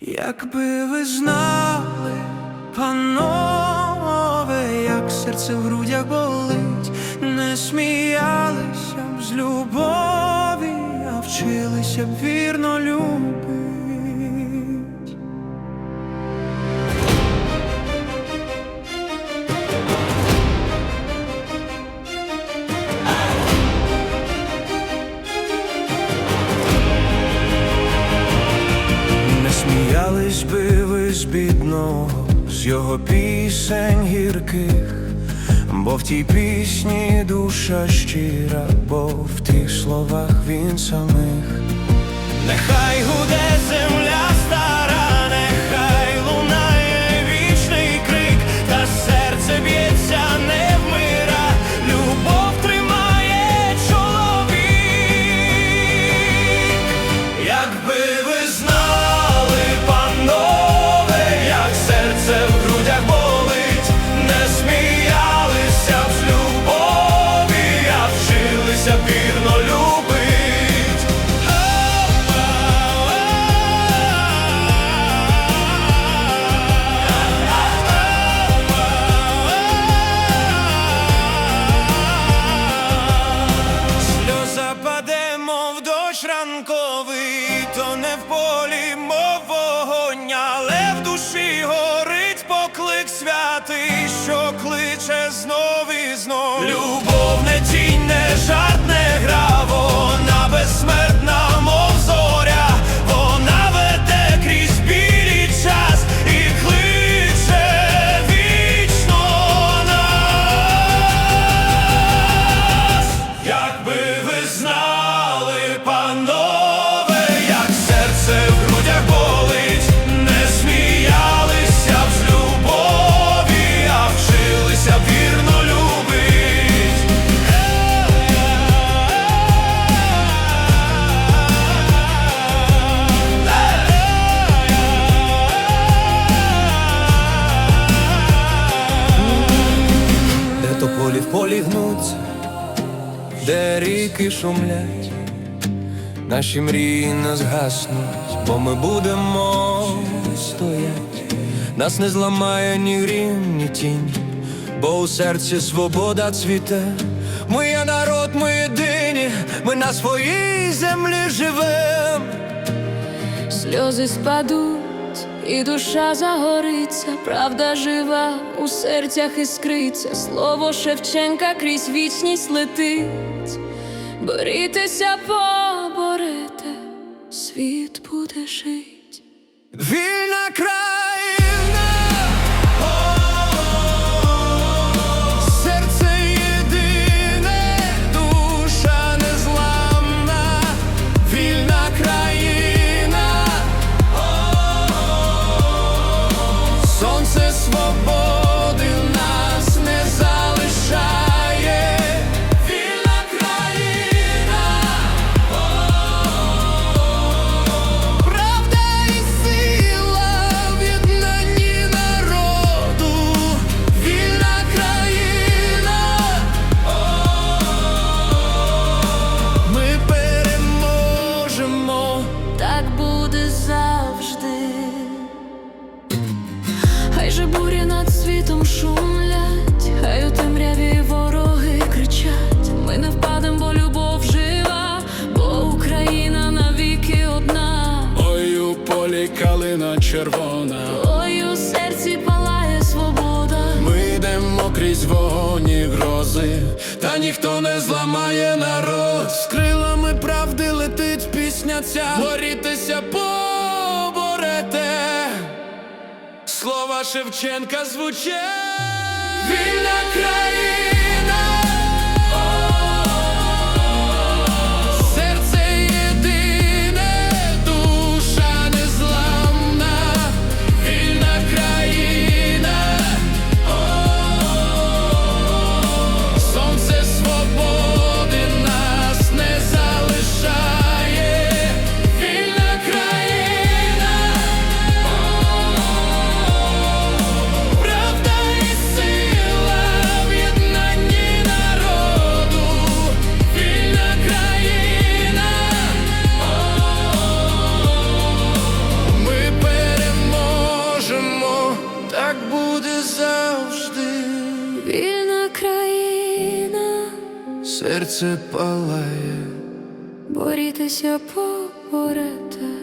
Якби ви знали, панове, як серце в грудях болить, не сміялися б з любові, а вчилися б вірно любить. З з його пісень гірких, бо в тій пісні душа щира, бо в тих словах він самих. Нехай ранковий, то не в полі, мов вогонь, але в душі горить поклик святий, що кличе знов і знов. Любов не тінь, не жарт, ріки шумлять, наші мрії не згаснуть, бо ми будемо стоять, нас не зламає ні грім, ні тінь, бо у серці свобода цвіте. Ми є народ, ми єдині, ми на своїй землі живем. Сльози спадуть, і душа загориться, правда жива у серцях іскриться, слово Шевченка крізь вічність летить. Борітеся, поборете, світ буде жить. Вільна країна, Шевченка звучать. вільна країна, серце палає, борітеся поборете.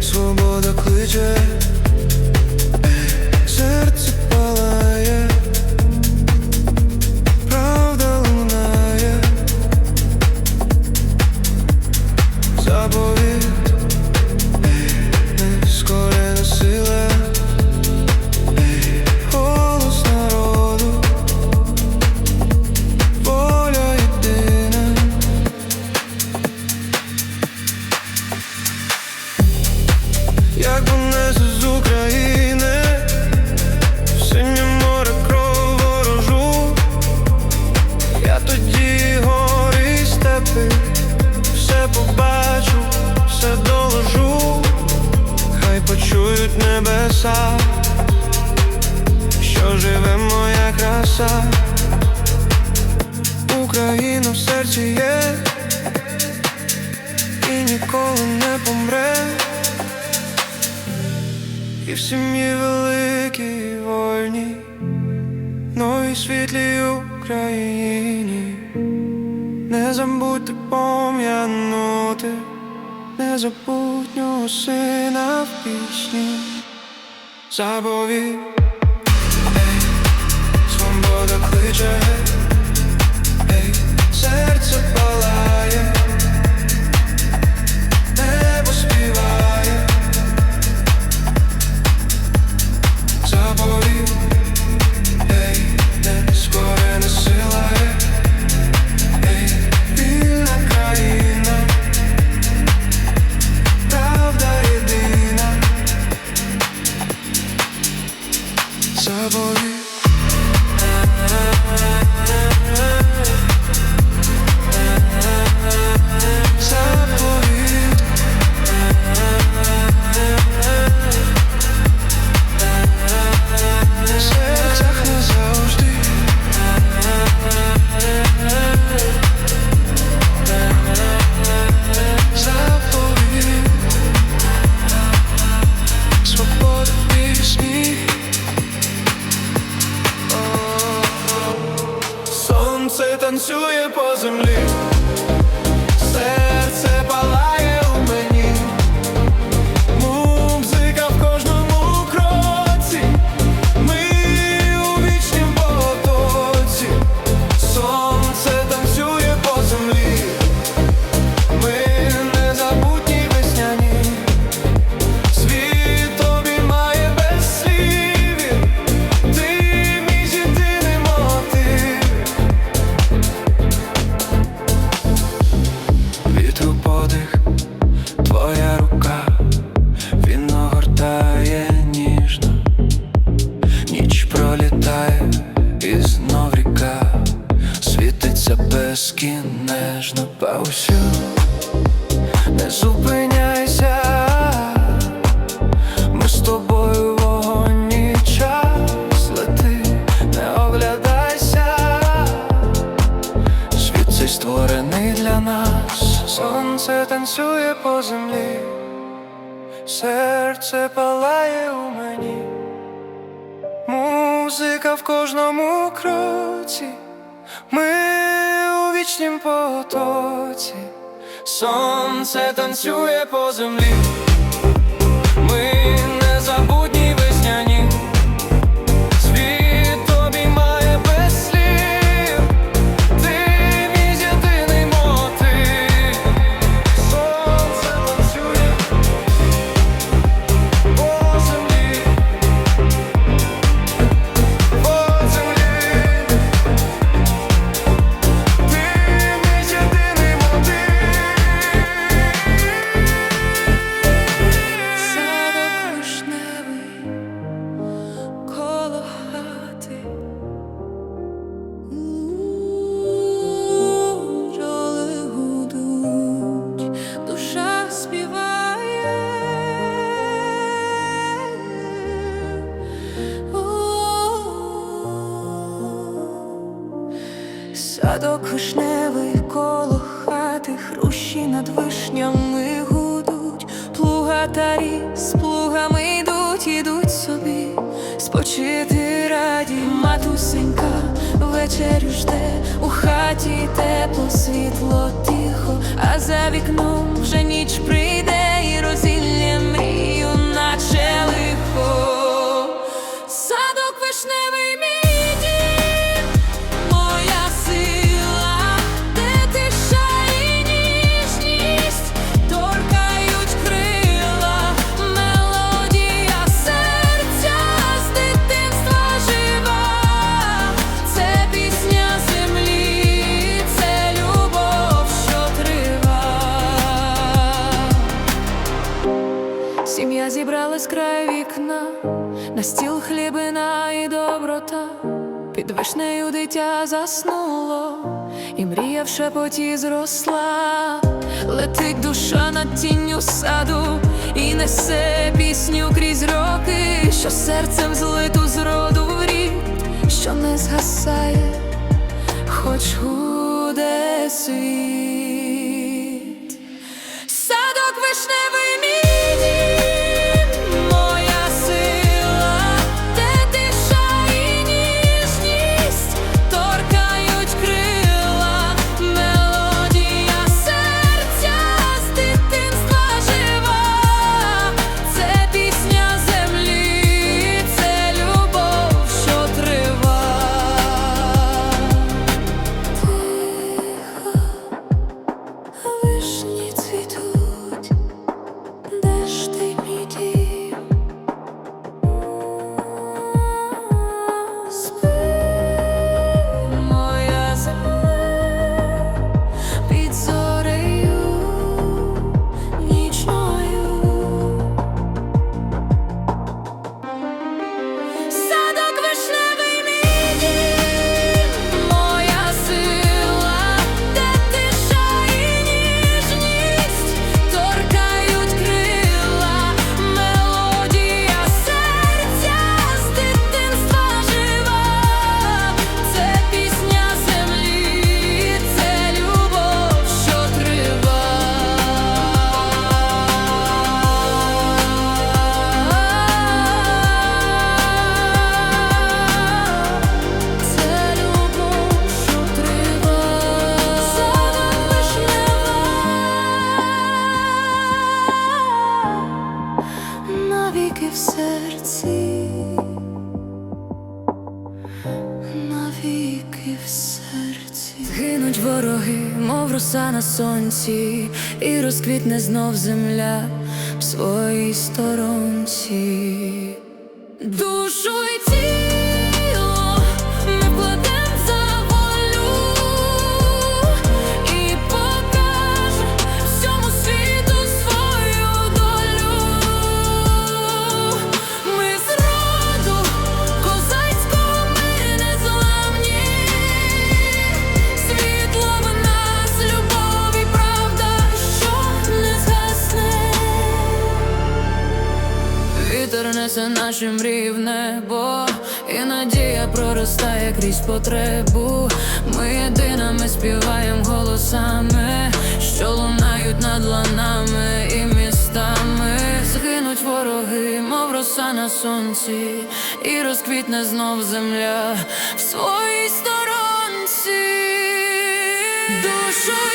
Свобода кличе серце. чують небеса, що живе моя краса, Україна в серці є і ніколи не помре, і в сім'ї великій вольні, но і світлій Україні, не забудьте пом'янути незабутнього сина в пісні. Забові. Ей, свобода кличе. Ей, серце музика в кожному кроці, ми у вічнім потоці, сонце танцює по землі. під вишнею дитя заснуло, і мрія в шепоті зросла, летить душа над тінню саду, і несе пісню крізь роки, що серцем злиту зроду роду в рік, що не згасає, хоч гуде світ. сонці, і розквітне знов земля в своїй сторонці. сонці, і розквітне знов земля в своїй сторонці, душою.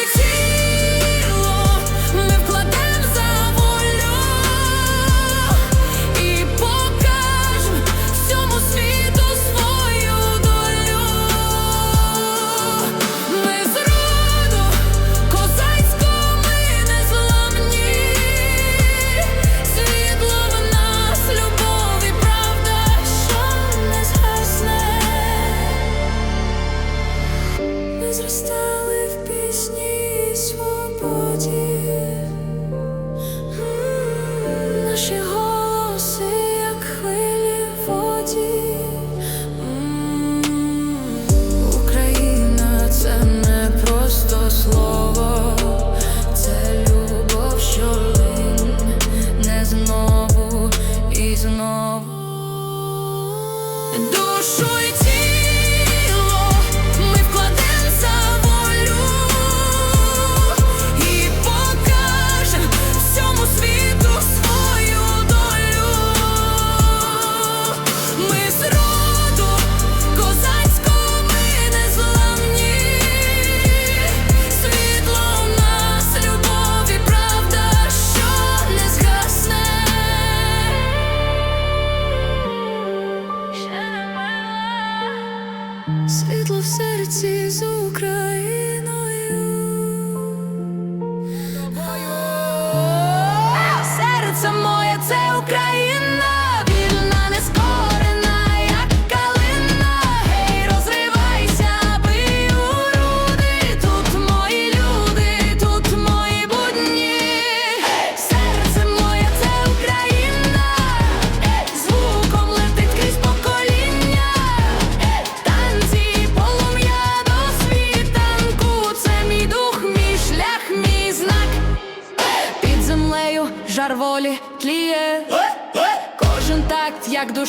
світло в серці з України.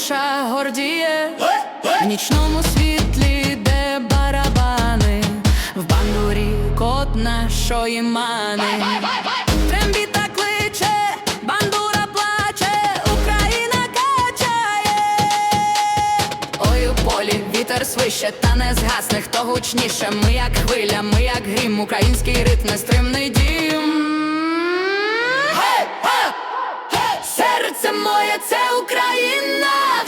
душа гордіє в нічному світлі, де барабани, в бандурі кот нашої мани. Трембіта кличе, бандура плаче, Україна качає. Ой, у полі вітер свище, та не згасне, хто гучніше. Ми як хвиля, ми як грім, український ритм нестримний дім. Це моя, це Україна.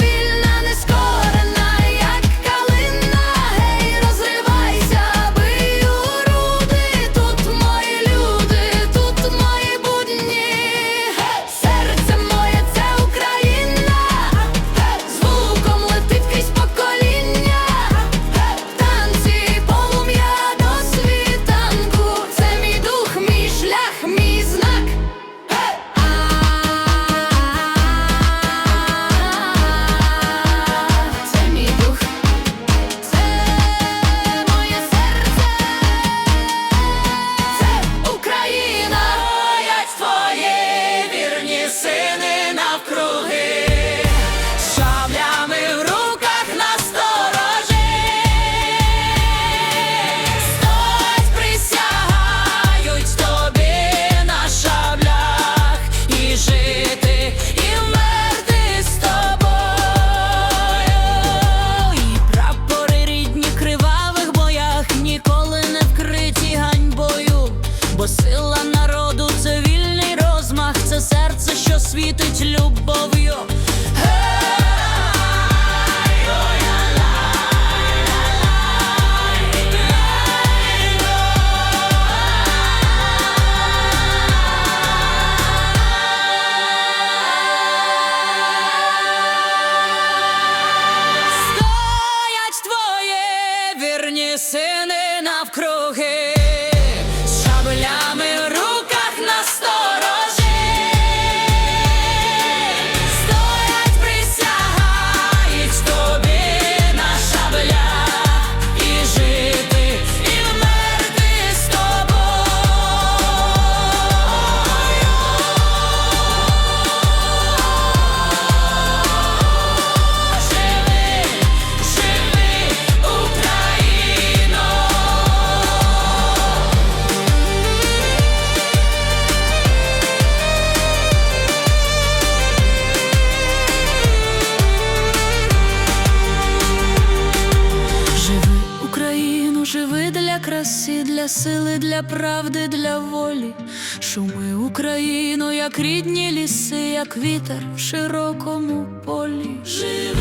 Україну, як рідні ліси, як вітер в широкому полі. Живи!